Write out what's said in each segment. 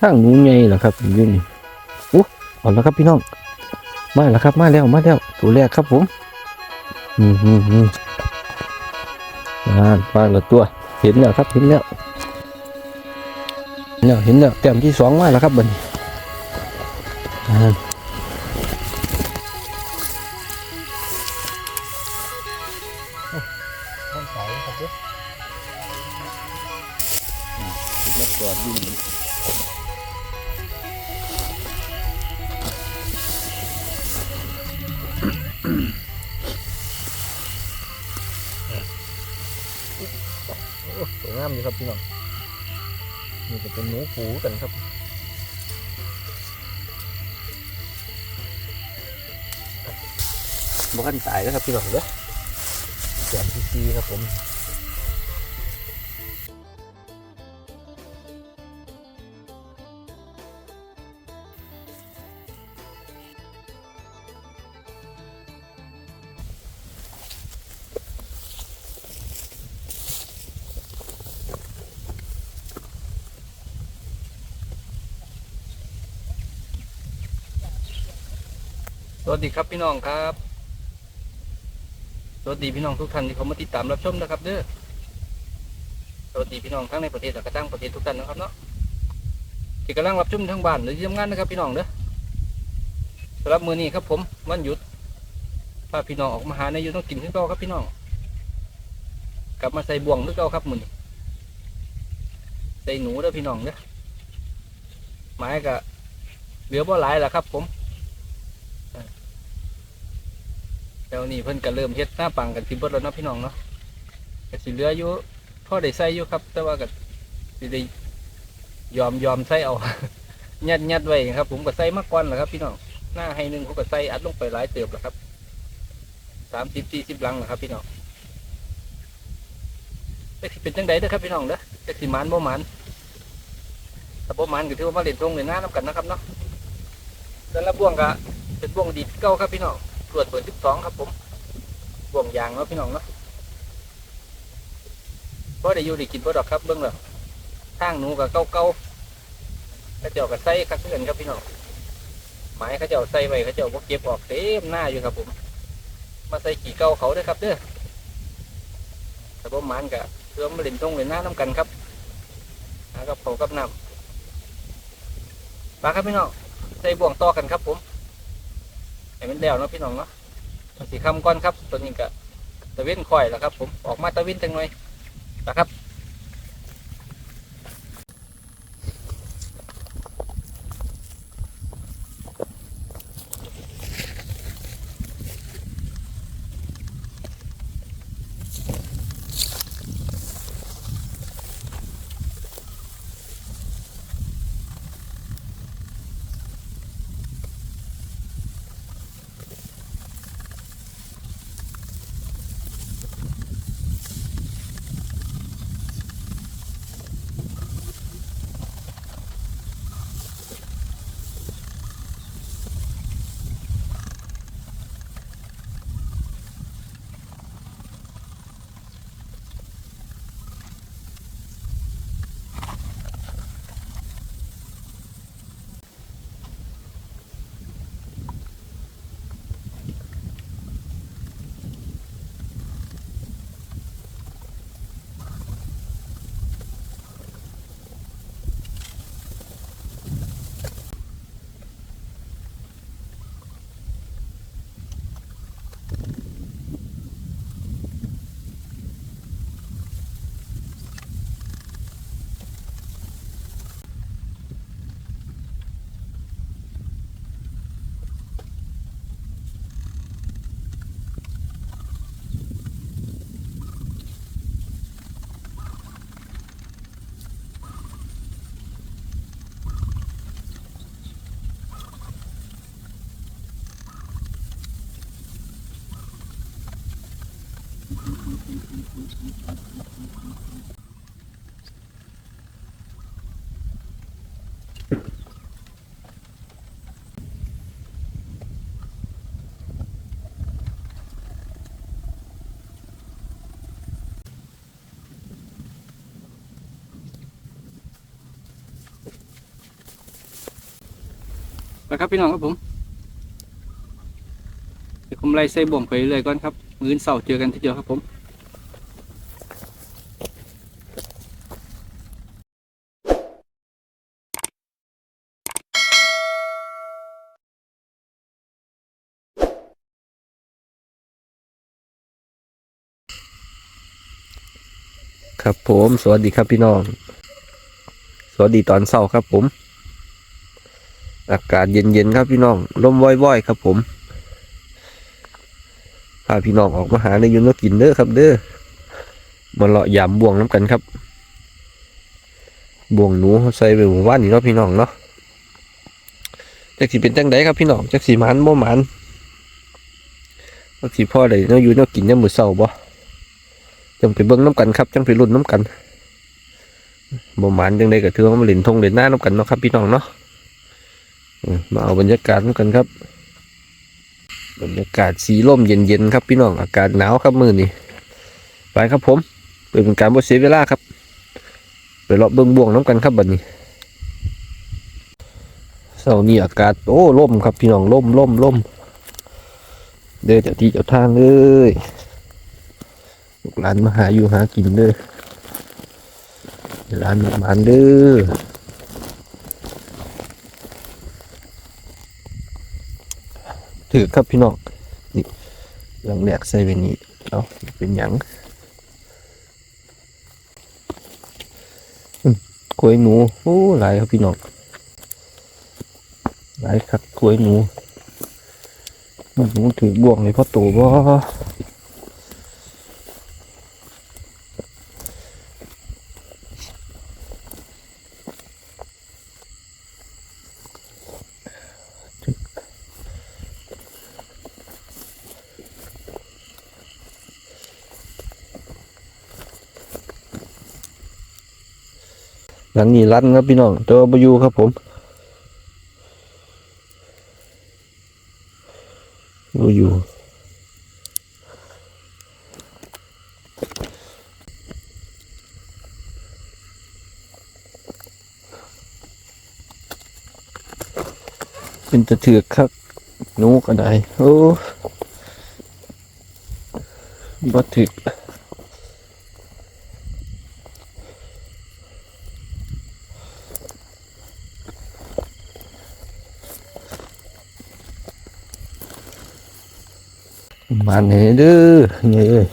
ทางหนูใหญ่เหรอครับอยู่นี่โอ้เอาละครับพี่น้อง มาแล้วครับ มาแล้ว มาแล้ว ตัวแรกครับผมอืมอืมอืมอ่ามาละตัว เห็นแล้วครับเห็นแล้วเห็นแล้วเห็นแล้วแต้มที่สองมาแล้วครับบัดนอ่าท่าน กันครับบ้านตายแล้วครับพี่น้องเด้อแสนที่ซีครับผม วัสดีครับพี่น้องครับ สวัสดีพี่น้องทุกท่านที่เขามาติดตามรับชมนะครับ เด้อ สวัสดีพี่น้องทั้งในประเทศและก็ต่างประเทศทุกท่านนะครับเนาะ ที่กำลังรับชมทั้งบ้านหรือที่ทำงานนะครับ พี่น้องเด้อสำหรับมือนี้ครับ ผมวันหยุดพาพี่น้องออกมาหาในยุต้องกินขึ้นเก่าครับพี่น้อง กลับมาใส่บ่วงขึ้นเก่าครับมือนี้ใส่หนูเด้อพี่น้องเด้อไม้ก็เหลือบ่หลายแล้วครับ ผม เดี๋ยวนี้เพิ่นก็เริ่มเฮ็ดหน้าปังกันสิเบิดแล้วเนาะพี่น้องเนาะก็สิเหลืออยู่พอได้ใส่อยู่ครับ แต่ว่าก็สิได้ยอมยอมใส่เอา ยัดยัดไว้ครับ ผมก็ใส่มากกว่าแหละครับ พี่น้องหน้าให้หนึ่งผมก็ใส่อัดลงไปหลายเติบแล้วครับสามสิบสี่สิบลังแล้วครับ พี่น้องแต่สิเป็นจังไดเด้อครับพี่น้องเด้อแต่สิมันบ่มันแต่บ่มันก็ถือว่ามาเล่นตรงเล่นหน้าน้ำกันนะครับเนาะแต่ละบ่วงก็เป็นบ่วงดีดเก่าครับพี่น้อง ตรวจเปิดที่สองครับผมบ่วงยางเนาะพี่น้องเนาะเพราะได้อยู่ได้กินเพราะดอกครับเบื้องหลังทางหนูกับเก้าเก้าๆเขาเจ้ากับไส้คักเงินครับพี่น้องหมายเขาเจ้าใส่ไว้เขาเจ้าบ่เก็บออกเต็มหน้าอยู่ครับผม มาใส่ขี่เก้าเขาด้อครับเด้อแต่บ่มันกะเพื่อมาเล่นตรงเล่นหน้าน้ำกันครับกับเขากับน้ำปลาครับพี่น้องใส่บ่วงต่อกันครับผม ให้มันแล้วเนาะพี่น้องเนาะสีคำก้อนครับ ตัวนี้ก็ตะเว้นคอยแล้วครับ ผมออกมาตะเว้นจังหน่อยนะครับ ครับพี่น้องครับผมเดี๋ยวผมไล่ใส่บ่วงไปเรื่อยก่อนครับ มื้อเสาร์เจอกันที่เดียวครับผมครับผมสวัสดีครับพี่น้อง สวัสดีตอนเช้าครับผม อากาศเย็นๆครับพี่น้องลมว่อยๆครับผมพาพี่น้องออกมาหาในยุนกินเด้อครับ เด้อมาเลาะยามบ่วงน้ำกันครับ บ่วงหนูใส่ไปหมู่บ้านนี่เนาะพี่น้องเนาะจักสีเป็นจังไดครับพี่น้องจักสีมันบ่มันจักสีพ่อใดเนาะอยู่เนาะกินเนี่ยมือเช้าบ่จังไปเบิ้งน้ำกันครับจังไปรุ่นน้ำกันบ่มานจังได้ก็ถือว่ามาเล่นทงเล่นหน้าน้ำกันเนาะครับพี่น้องเนาะ มาเอาบรรยากาศกันครับ บรรยากาศสีลมเย็นๆครับพี่น้อง อากาศหนาวครับมือนี้ไปครับผมเปิดเป็นการบ่เสียเวลาครับ ไปเลาะเบิ้องบ่วงน้ำกันครับบัดนี้เสาร์นี้อากาศโอ้ล่มครับพี่น้องล่มล่มล่มเดินจากที่เจ้าทางเลยลูกหลานมาหาอยู่หากินเด้อร้านหมานเด้อ ถือครับพี่น้องนี่หลังแหลกใส่เปนี้เอาเป็นหยังกล้วยหนูโอ้หลายครับพี่น้องหลายครับกล้วยหนูมันหนูถือบ่วงเลยพ่อโตบ่ หลังนี้รันครับพี่น้องตัวบยูครับผมบยูเป็นตะเถือกครับนูก็ได้โอ้บัถึกาเนี่เด้อเนี่ยเอ้ย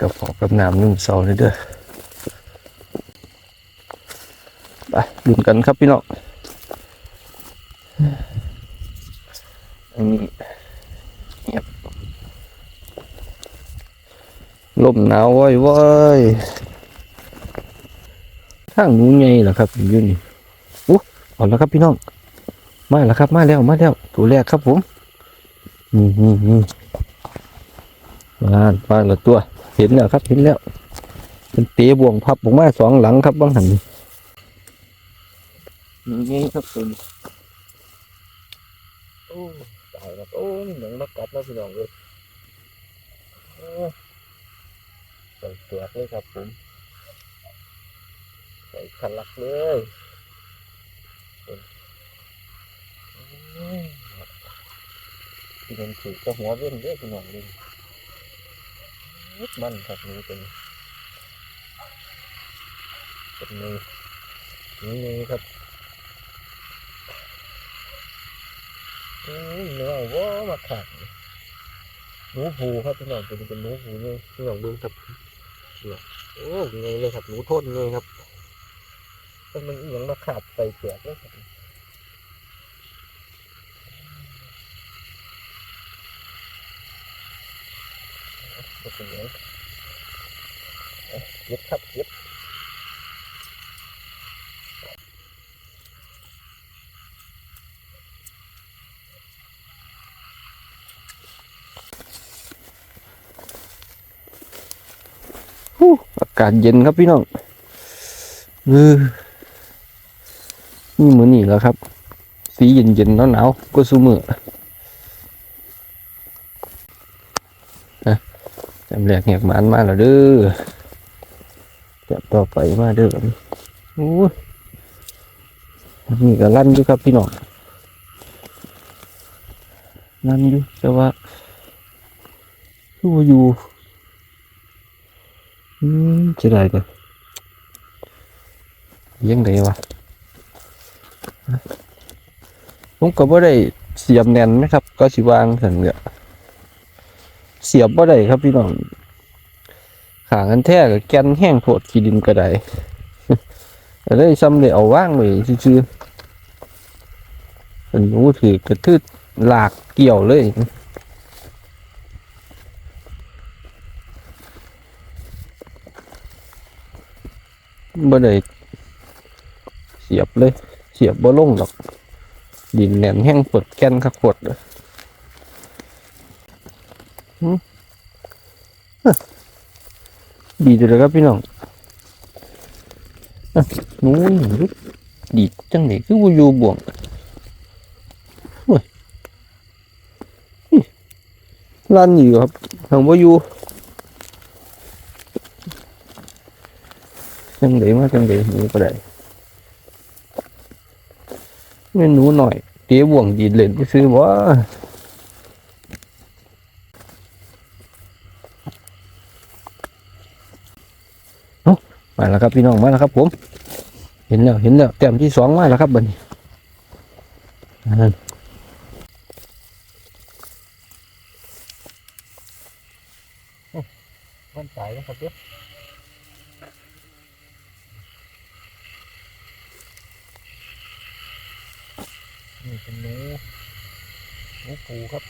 กับขอกับน้ำนึ่งเสาเลยเด้อไปดุนกันครับพี่น้องอันนี้เงียบลมหนาวว้อยว้อยทางนู้นไงล่ะครับอยู่นี่อู้เอาแล้วครับพี่น้องมาแล้วครับมาแล้วมาแล้วตัวแรกครับผมนี่นี่นี่ มามาละตัว เห็นแล้วครับ เห็นแล้วเป็นเตะบ่วงพับออกมาสองหลังครับบางหันนี่นี่ครับตัวนี้โอ้ตายแล้วโอ้นี่หนังมากัดแล้วพี่น้องเลยโอ้ใส่เปลือกเลยครับผมใส่ทะลักเลยอืมที่มันถือก็หัวเว้นเด้อพี่น้องเลยนิด มันครับนี้เป็นเป็นนี่นี่นี่ครับเนื้อว่ามาขาดหนูผูครับพี่น้องเป็นเป็นหนูผูนี่พี่น้องดูครับเนี่ยโอ้ไงเลยครับหนูทษเลยครับมันมันอหยังมาขาดไปเปลือกเลยครับ ก็เป็นอย่างนี้ เอ๊ะเย็บครับเย็บอากาศเย็นครับพี่น้องเออนี่มือนี่แล้วครับ สีเย็นเย็นๆหนาวๆก็สูมือนะจำแรกแหกหมันมาแล้วเด้อ จับต่อไปมาเด้อโอ้ยนี่ก็ลั่นอยู่ครับพี่น้องนั่นอยู่แต่ว่าคือว่าอยู่อืมจะได้กันยังไงวะผมก็บ่ได้เสียบแน่นนะครับ ก็สิวางสันเนี่ยเสียบบ่ได้ครับพี่น้อง ขางกันแท้กับแกนแห้งโพดขี้ดินก็ได้แต่ได้ซ้ำเลยเอาว่างไว้ซื่อๆเป็นหนูถือกระทืดหลากเกี่ยวเลยบ่ได้เสียบเลย เสียบบ่ลงดอก ดินแหนนแห้งปวดแกนคักปวดเลย ดีจังเลยครับพี่น้องอะหนู้นดีดจังเลยคือว่าอยู่บ่วงเฮ้ยลั่นอยู่ครับทางว่าอยู่จังเลยมาจังเลยหนูก็ได้ไม่หนูหน่อยเตี้ยบ่วงดีดเล่นไปซื้อว่ามา แล้วครับพี่น้องมาแล้วครับ ผม เห็นแล้วเห็นแล้วเต็มที่สองมาแล้วครับบัดนี้มันตายแล้วครับเด้อนี่เป็นหนูหนูปูครับ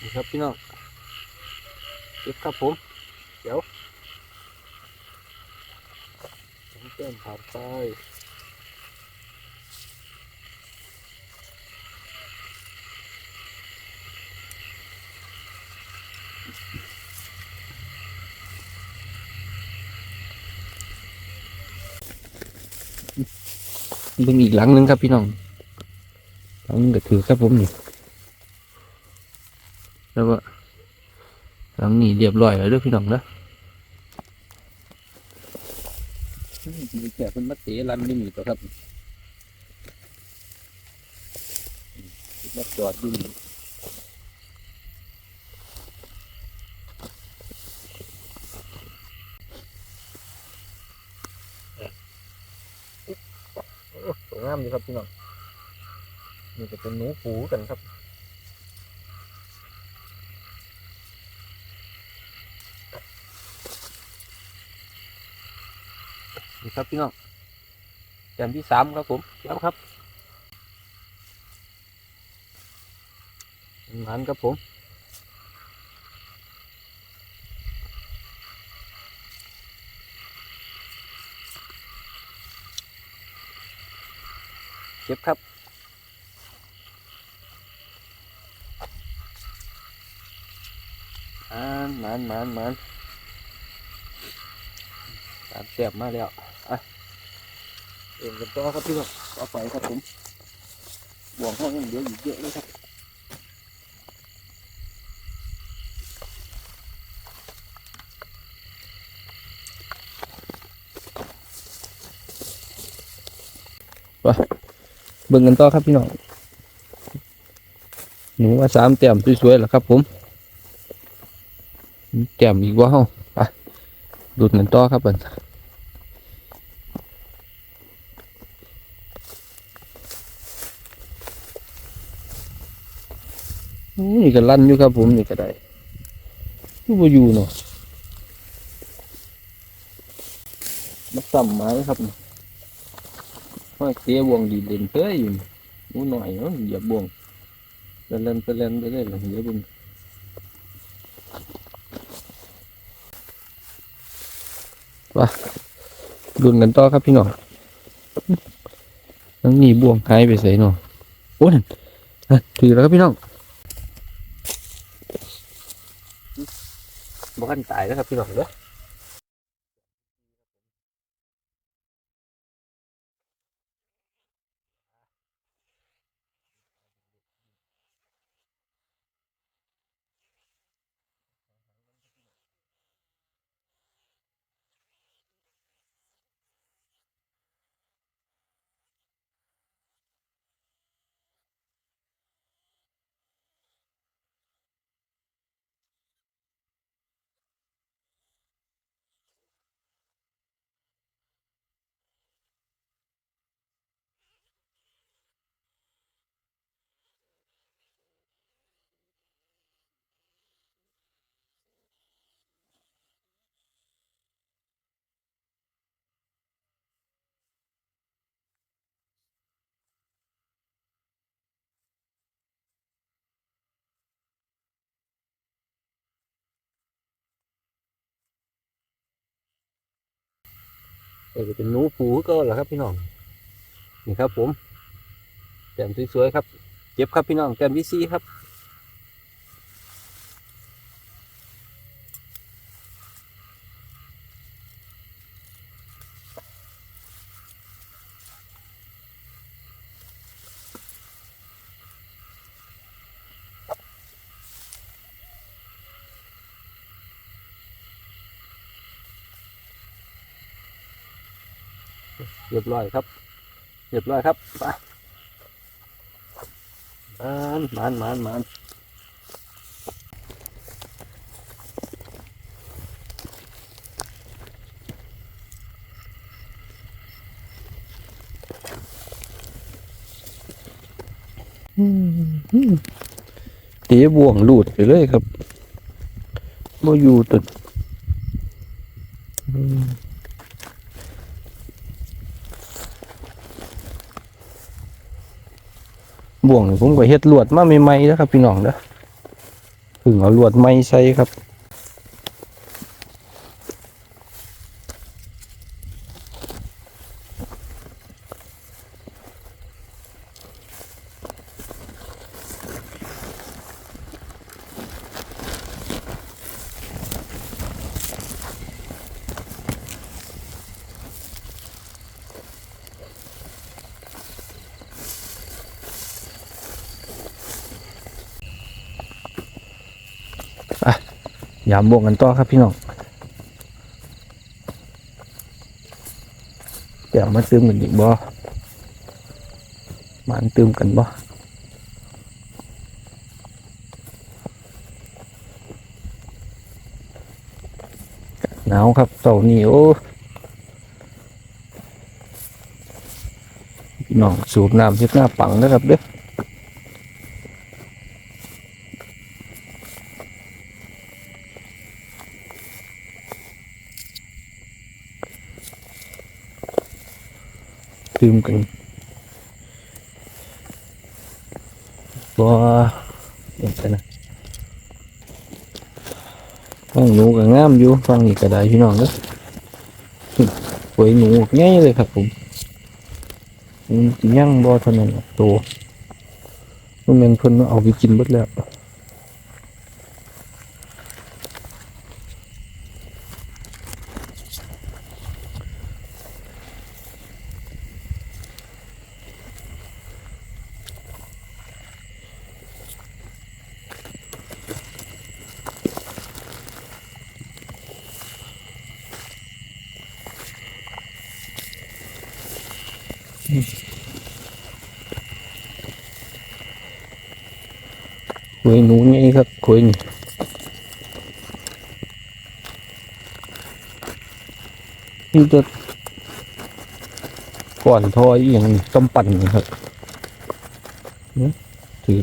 นี่ ครับพี่น้องเก็บครับผม เดี๋ยวผมเต้นผ่านไปเบิ่งอีกหลังนึงครับพี่น้องหลังนึงก็ถือครับผมนี่ แล้วก็หลังนี้เรียบร้อยแล้วเด้อพี่น้องนะมีแก่เป็นมัตเตรันนี่มีตัวครับมาจอดดูนี่โอ้สวยงามดีครับพี่น้องนี่จะเป็นหนูปูกันครับ ครับพี่น้องแต้มที่สามครับผมแล้วครับหมันครับผมเก็บครับอ่านหมันหมันหมันตามแต้มมาแล้ว เองกันต่อครับพี่น้องต่อไปครับผมบ่วงห้องยังเหลืออยู่เยอะเลยครับไปเบิ่งกันต่อครับพี่น้องหนูว่าสามแต้มสวยๆแล้วครับผมมีแต้มอีกว่าเฮาไปดูดกันต่อครับเบิ่น นี่ก็ลั่นอยู่ครับผมนี่ก็ได้ที่ว่าอยู่เนาะมาซ้ำไม้ครับมาเสียบ่วงดีเด่นเต้ยอยู่หนูหน่อยเนาะเยียบบ่วงไปเล่นไปเล่นไปเล่นเลยเหยียบบ่วงว่าดุนกันต่อครับพี่น้องนั่งนี่บ่วงหายไปใส่เนาะโอ้นั่นถือแล้วครับพี่น้อง บ้านตายแล้วครับพี่น้องเนาะ เออเป็นหนูผูก็เหรอครับพี่น้อง นี่ครับผมแก้มสวยๆครับ เจ็บครับพี่น้องแก้มวิซีครับ เรียบร้อยครับ เรียบร้อยครับไปมันมันมันมันเตะบ่วงหลุดไปเลยครับบ่อยู่ตุด บ่วงนี่ผมก็เฮ็ดลวดมาใหม่ๆนะครับพี่น้องเด้อพึ่งเอาลวดใหม่ใส่ครับ ยามบวงกันต่อครับพี่น้องเดี๋ยวมาตืมกันอีกบ่มาอันตืมกันบ่หนาวครับเสาร์นี้โอ้พี่น้องสูบน้ำเช็ดหน้าปังนะครับเด้อ ตื่มกันบ่เดี๋ยวกันนะฟังหนูก็งามอยู่ฟังนี่ก็ได้พี่น้องเด้อสวยหนูง่ายเลยครับผมมันย่างบ่เท่านั้นล่ะโตมันแม่นเพิ่นเอาไปกินเบิดแล้ว คุยหนูนี่ คุยนี่นี่จะก่อนทอยอย่างนี้ต้มปั่นนี่ครับนี่ถือ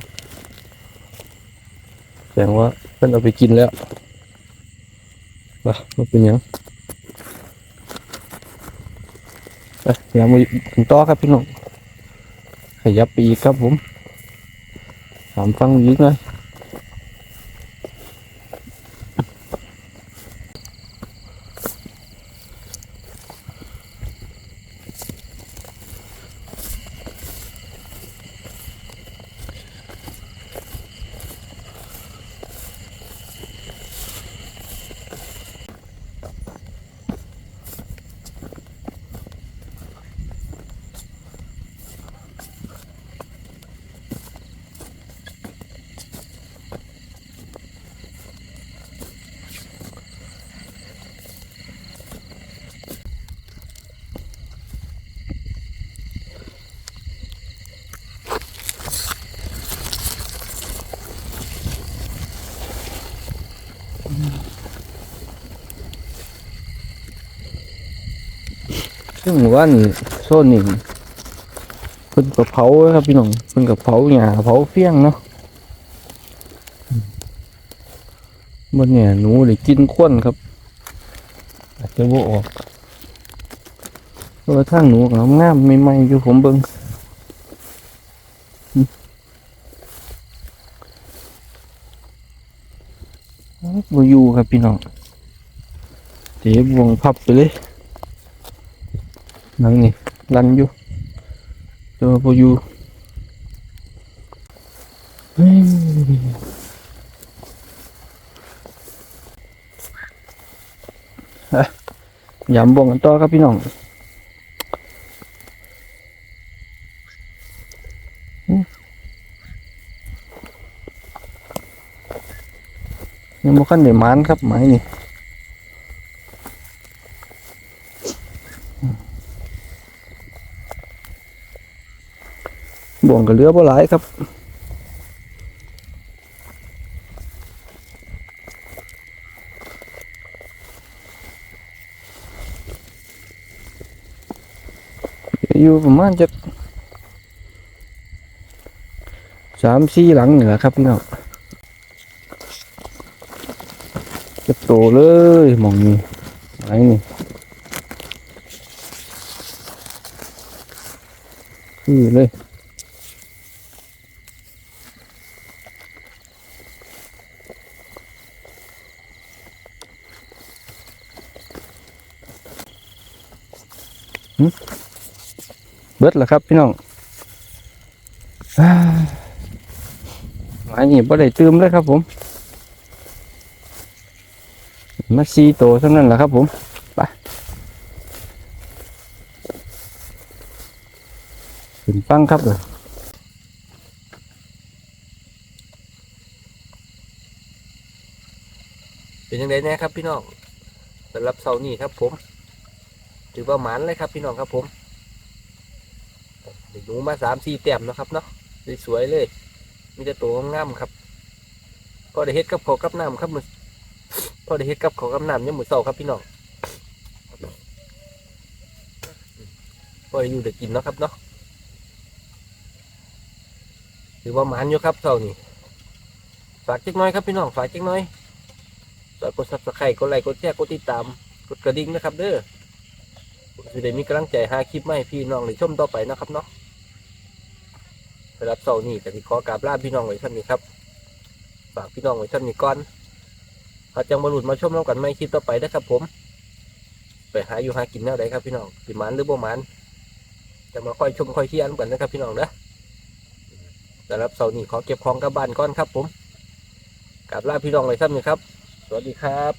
แสดงว่าเพิ่นเอาไปกินแล้วไปมาเป็นยังไปเดี๋ยวมาถึงต่อครับพี่น้องขยับปีกครับผมถามฟังยิกหน่อย ซึ่งว่านี่โซนนี่เพิ่นกับเผาครับพี่น้องเพิ่นกับเผาหญ้าเผาเฟี้ยงเนาะบนเนี่ยหนูได้กินข้นครับ อาจจะบ่ออกเพราะว่าทางหนูก็งามๆใหม่อยู่ผมเบิ่งอืมบ่อยู่ครับพี่น้องเดี๋ยวบวงพับไปเลย หนังนี่รันอยู่ต่ว่าพออยู่เฮ้ยอะยำบ่งกันต่อครับพี่น้องอืมยังบ่คันได้มานครับไม้นี่ บ่วงกับเรือบ่หลายครับอยู่ประมาณจะสามสี่หลังเหนือครับพี่น้องจะโตเลยมองนี้ไหนนี่คือเลย บิดแล้วครับ พี่น้องหมายนี่บ่ได้ตืมเลยครับ ผมมาซีโตวเท่านั้นแหละครับ ผมไปขึ้นฟังครับเลยเป็นยังไงแน่ครับพี่น้องสำหรับเสาร์นี้ครับ ผม ถือว่าหมันเลยครับพี่น้องครับผม ได้หนูมาสามสี่แต้มนะครับเนาะสวยๆเลย มีแต่ตัวงามครับพอได้เฮ็ดกับเขากับน้ำครับมือพอได้เฮ็ดกับเขากับน้ำยังมือเศร้าครับพี่น้องพออยู่ได้กินเนาะครับเนาะถือว่ามันอยู่ครับเศร้านี่ฝากจักน้อยครับพี่น้องฝากจักน้อยฝากกดซับสไครต์กดไลค์กดแชร์กดติดตามกดกระดิ่งนะครับเด้อ ผมจะได้มีกำลังใจหาคลิปใหม่ให้พี่น้องในชมต่อไปนะครับเนาะสำหรับเสาร์นี้ก็สิขอกราบลาพี่น้องไว้ท่านนี้ครับฝากพี่น้องไว้ท่านนี้ก่อนเขาจังมาหลุดมาชมน้ำกันไม่คลิปต่อไปนะครับผม ไปหาอยู่หากินแนวใดครับพี่น้องสิหมันหรือบ่หมันจะมาค่อยชมค่อยเชียร์กันนะครับพี่น้องนะสำหรับเสาร์นี้ขอเก็บของกลับบ้านก่อนครับผมกราบลาพี่น้องไว้ท่านนี้ครับ สวัสดีครับ